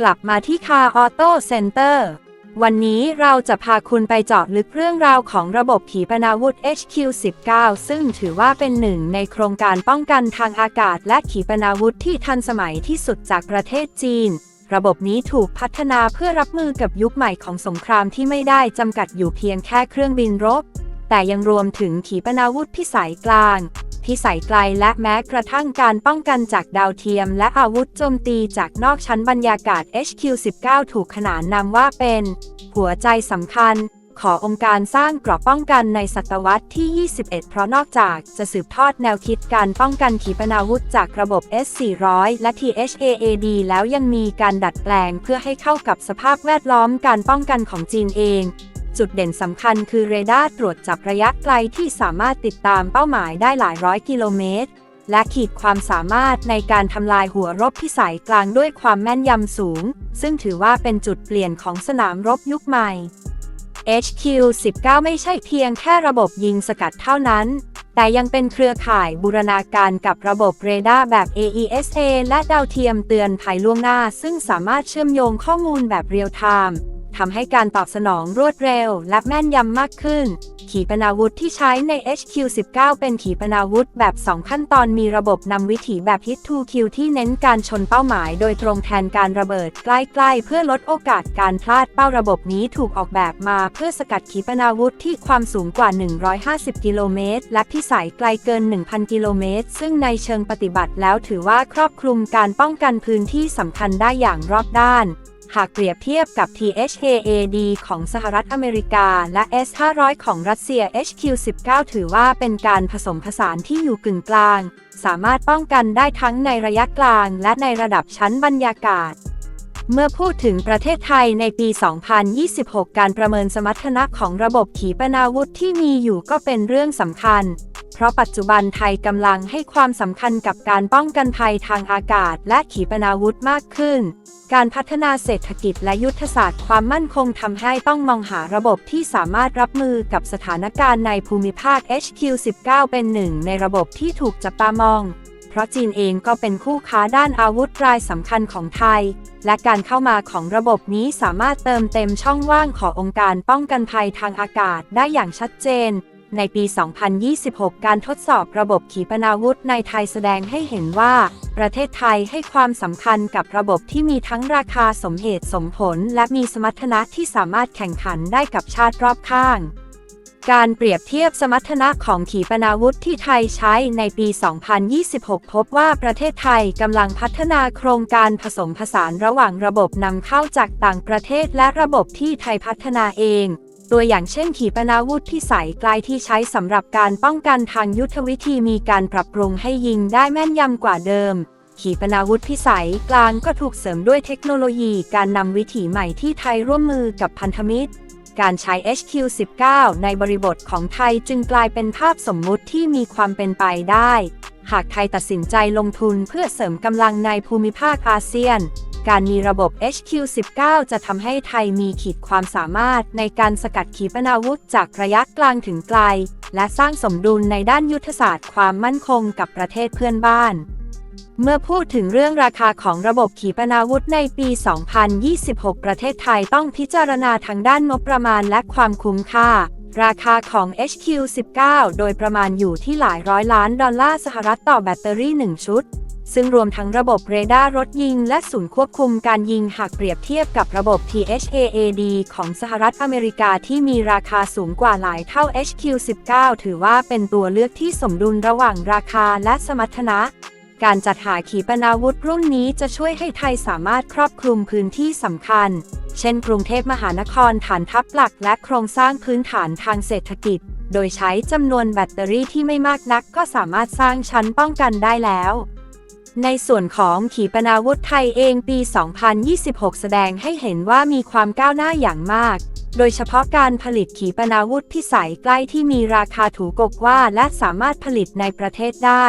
กลับมาที่คาออโต้เซ็นเตอร์วันนี้เราจะพาคุณไปเจาะลึกเรื่องราวของระบบขีปนาวุธ HQ-19 ซึ่งถือว่าเป็นหนึ่งในโครงการป้องกันทางอากาศและขีปนาวุธที่ทันสมัยที่สุดจากประเทศจีน ระบบนี้ถูกพัฒนาเพื่อรับมือกับยุคใหม่ของสงครามที่ไม่ได้จำกัดอยู่เพียงแค่เครื่องบินรบ แต่ยังรวมถึงขีปนาวุธพิสัยกลาง พิสัยไกลและแม้กระทั่งการป้องกันจากดาวเทียม และอาวุธโจมตีจากนอกชั้นบรรยากาศ HQ-19 ถูกขนานนามว่าเป็น หัวใจสำคัญขอองค์การสร้างกราะป้องกันในศตวรรษที่ 21 เพราะนอกจากจะสืบทอดแนวคิดการป้องกันขีปนาวุธจากระบบ S-400 และ THAAD แล้วยังมีการดัดแปลงเพื่อให้เข้ากับสภาพแวดล้อมการป้องกันของจีนเอง จุดเด่นสำคัญคือเรดาร์ตรวจจับระยะไกลที่สามารถติดตามเป้าหมายได้หลายร้อยกิโลเมตร และขีดความสามารถในการทำลายหัวรบพิสัยกลางด้วยความแม่นยำสูง ซึ่งถือว่าเป็นจุดเปลี่ยนของสนามรบยุคใหม่ HQ-19 ไม่ใช่เพียงแค่ระบบยิงสกัดเท่านั้น แต่ยังเป็นเครือข่ายบูรณาการกับระบบเรดาร์แบบ AESA และดาวเทียมเตือนภัยล่วงหน้า ซึ่งสามารถเชื่อมโยงข้อมูลแบบเรียลไทม์ ทำให้การตอบสนองรวดเร็ว และแม่นยำมากขึ้น ขีปนาวุธที่ใช้ใน HQ-19 เป็นขีปนาวุธแบบ 2 ขั้นตอนมีระบบนำวิถีแบบ Hit to Kill ที่เน้นการชนเป้าหมาย โดยตรงแทนการระเบิดใกล้ๆ เพื่อลดโอกาสการพลาดเป้าระบบนี้ถูกออกแบบมาเพื่อสกัดขีปนาวุธที่ความสูงกว่า 150 กิโลเมตร และพิสัยไกลเกิน 1,000 กิโลเมตร ซึ่งในเชิงปฏิบัติแล้วถือว่าครอบคลุมการป้องกันพื้นที่สำคัญได้อย่างรอบด้าน หากเปรียบเทียบกับ THAAD ของสหรัฐอเมริกา และ S500 ของรัสเซีย HQ19 ถือว่าเป็นการผสมผสานที่อยู่กึ่งกลาง สามารถป้องกันได้ทั้งในระยะกลางและในระดับชั้นบรรยากาศเมื่อพูดถึงประเทศไทยในปี 2026 การประเมินสมรรถนะของระบบขีปนาวุธที่มีอยู่ก็เป็นเรื่องสำคัญ เพราะปัจจุบันไทยกำลังให้ความสำคัญกับการป้องกันภัยทางอากาศ และขีปนาวุธมากขึ้น การพัฒนาเศรษฐกิจและยุทธศาสตร์ความมั่นคงทำให้ต้องมองหาระบบที่สามารถรับมือกับสถานการณ์ในภูมิภาค HQ19 เป็นหนึ่งในระบบที่ถูกจับตามองเพราะจีนเองก็เป็นคู่ค้าด้านอาวุธรายสำคัญของไทย และการเข้ามาของระบบนี้สามารถเติมเต็มช่องว่างขององค์การป้องกันภัยทางอากาศได้อย่างชัดเจน ในปี 2026 การทดสอบระบบขีปนาวุธในไทยแสดงให้เห็นว่า ประเทศไทยให้ความสำคัญกับระบบที่มีทั้งราคาสมเหตุสมผล และมีสมรรถนะที่สามารถแข่งขันได้กับชาติรอบข้างการเปรียบเทียบสมรรถนะของขีปนาวุธที่ไทยใช้ในปี 2026 พบว่าประเทศไทยกำลังพัฒนาโครงการผสมผสานระหว่างระบบนำเข้าจากต่างประเทศและระบบที่ไทยพัฒนาเอง ตัวอย่างเช่นขีปนาวุธพิสัยไกลที่ใช้สำหรับการป้องกันทางยุทธวิธีมีการปรับปรุงให้ยิงได้แม่นยำกว่าเดิม ขีปนาวุธพิสัยกลางก็ถูกเสริมด้วยเทคโนโลยีการนำวิถีใหม่ที่ไทยร่วมมือกับพันธมิตร การใช้ HQ19 ในบริบทของไทยจึงกลายเป็นภาพสมมุติที่มีความเป็นไปได้ หากไทยตัดสินใจลงทุนเพื่อเสริมกำลังในภูมิภาคอาเซียน การมีระบบ HQ19 จะทำให้ไทยมีขีดความสามารถในการสกัดขีปนาวุธจากระยะกลางถึงไกล และสร้างสมดุลในด้านยุทธศาสตร์ความมั่นคงกับประเทศเพื่อนบ้าน เมื่อพูดถึงเรื่องราคาของระบบขีปนาวุธในปี 2026 ประเทศไทยต้องพิจารณาทางด้านงบประมาณและความคุ้มค่าราคาของ HQ19 โดยประมาณอยู่ที่หลายร้อยล้านดอลลาร์สหรัฐต่อแบตเตอรี่ 1 ชุด ซึ่งรวมทั้งระบบเรดาร์รถยิง และศูนย์ควบคุมการยิงหากเปรียบเทียบกับระบบ THAAD ของสหรัฐอเมริกาที่มีราคาสูงกว่าหลายเท่า HQ19 ถือว่าเป็นตัวเลือกที่สมดุลระหว่างราคาและสมรรถนะ การจัดหาขีปนาวุธรุ่นนี้จะช่วยให้ไทยสามารถครอบคลุมพื้นที่สำคัญ เช่นกรุงเทพมหานครฐานทัพหลักและโครงสร้างพื้นฐานทางเศรษฐกิจ โดยใช้จำนวนแบตเตอรี่ที่ไม่มากนักก็สามารถสร้างชั้นป้องกันได้แล้ว ในส่วนของขีปนาวุธไทยเองปี 2026 แสดงให้เห็นว่ามีความก้าวหน้าอย่างมาก โดยเฉพาะการผลิตขีปนาวุธพิสัยใกล้ที่มีราคาถูกกว่าและสามารถผลิตในประเทศได้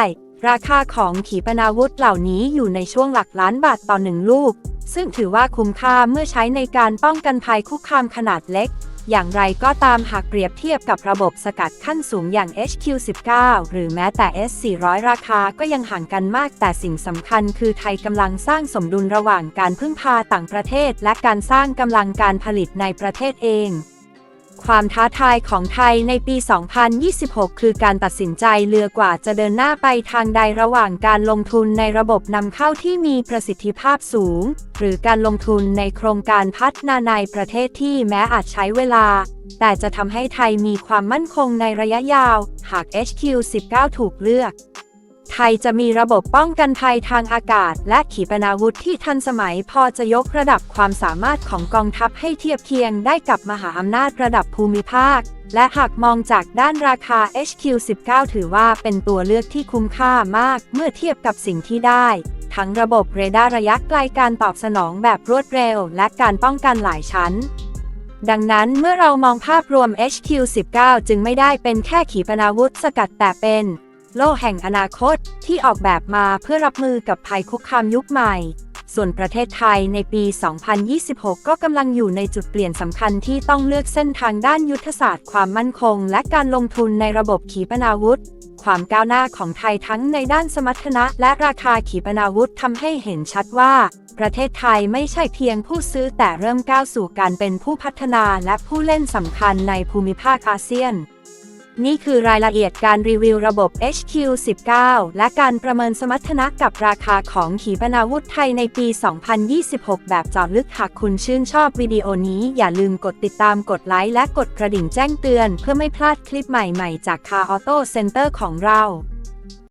ราคาของขีปนาวุธเหล่านี้อยู่ในช่วงหลักล้านบาทต่อหนึ่งลูก ซึ่งถือว่าคุ้มค่าเมื่อใช้ในการป้องกันภัยคุกคามขนาดเล็ก อย่างไรก็ตามหากเปรียบเทียบกับระบบสกัดขั้นสูงอย่าง HQ19 หรือแม้แต่ S400 ราคาก็ยังห่างกันมากแต่สิ่งสำคัญคือไทยกำลังสร้างสมดุลระหว่างการพึ่งพาต่างประเทศ และการสร้างกำลังการผลิตในประเทศเอง ความท้าทายของไทยในปี 2026 คือการตัดสินใจเลือกว่าจะเดินหน้าไปทางใดระหว่างการลงทุนในระบบนำเข้าที่มีประสิทธิภาพสูง หรือการลงทุนในโครงการพัฒนาในประเทศที่แม้อาจใช้เวลา แต่จะทำให้ไทยมีความมั่นคงในระยะยาว หาก HQ19 ถูกเลือก ไทยจะมีระบบป้องกันภัยทางอากาศ และขีปนาวุธที่ทันสมัยพอจะยกระดับความสามารถของกองทัพให้เทียบเคียงได้กับมหาอำนาจระดับภูมิภาค และหากมองจากด้านราคา HQ19 ถือว่าเป็นตัวเลือกที่คุ้มค่ามากเมื่อเทียบกับสิ่งที่ได้ ทั้งระบบเรดาร์ระยะไกลการตอบสนองแบบรวดเร็ว และการป้องกันหลายชั้นดังนั้นเมื่อเรามองภาพรวม HQ19 จึงไม่ได้เป็นแค่ขีปนาวุธสกัดแต่เป็น โลกแห่งอนาคตที่ออกแบบมาเพื่อรับมือกับภัยคุกคามยุคใหม่ ส่วนประเทศไทยในปี 2026 ก็กำลังอยู่ในจุดเปลี่ยนสำคัญที่ต้องเลือกเส้นทางด้านยุทธศาสตร์ความมั่นคง และการลงทุนในระบบขีปนาวุธ ความก้าวหน้าของไทยทั้งในด้านสมรรถนะ และราคาขีปนาวุธทำให้เห็นชัดว่า ประเทศไทยไม่ใช่เพียงผู้ซื้อแต่เริ่มก้าวสู่การเป็นผู้พัฒนาและผู้เล่นสำคัญในภูมิภาคอาเซียน นี่คือรายละเอียดการรีวิวระบบ HQ19 และการประเมินสมรรถนะกับราคาของขีปนาวุธไทยในปี 2026 แบบเจาะลึกหากคุณชื่นชอบวิดีโอนี้อย่าลืมกดติดตามกดไลค์และกดกระดิ่งแจ้งเตือน เพื่อไม่พลาดคลิปใหม่ๆ จาก Car Auto Center ของเรา